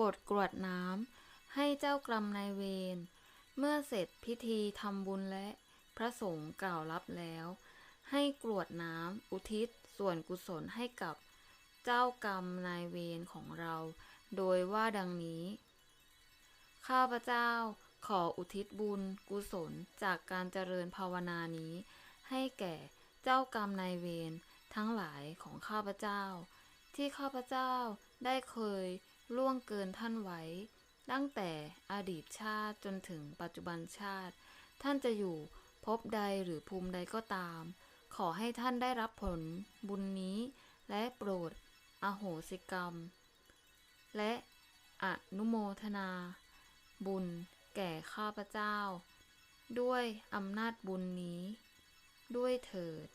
บทกรวดน้ำให้เจ้ากรรมนายเวร เมื่อเสร็จพิธีทำบุญและพระสงฆ์กล่าวรับแล้ว ให้กรวดน้ำอุทิศส่วนกุศลให้กับเจ้ากรรมนายเวรของเรา โดยว่าดังนี้ ข้าพเจ้าขออุทิศบุญกุศลจากการเจริญภาวนานี้ ให้แก่เจ้ากรรมนายเวรทั้งหลายของข้าพเจ้า ที่ข้าพเจ้าได้เคย ล่วงเกินท่านไว้ ตั้งแต่อดีตชาติจนถึงปัจจุบันชาติ ท่านจะอยู่ภพใดหรือภูมิใดก็ตาม ขอให้ท่านได้รับผลบุญนี้ และโปรด อโหสิกรรม และอนุโมทนา บุญ แก่ข้าพเจ้า ด้วยอำนาจบุญนี้ ด้วยเถิด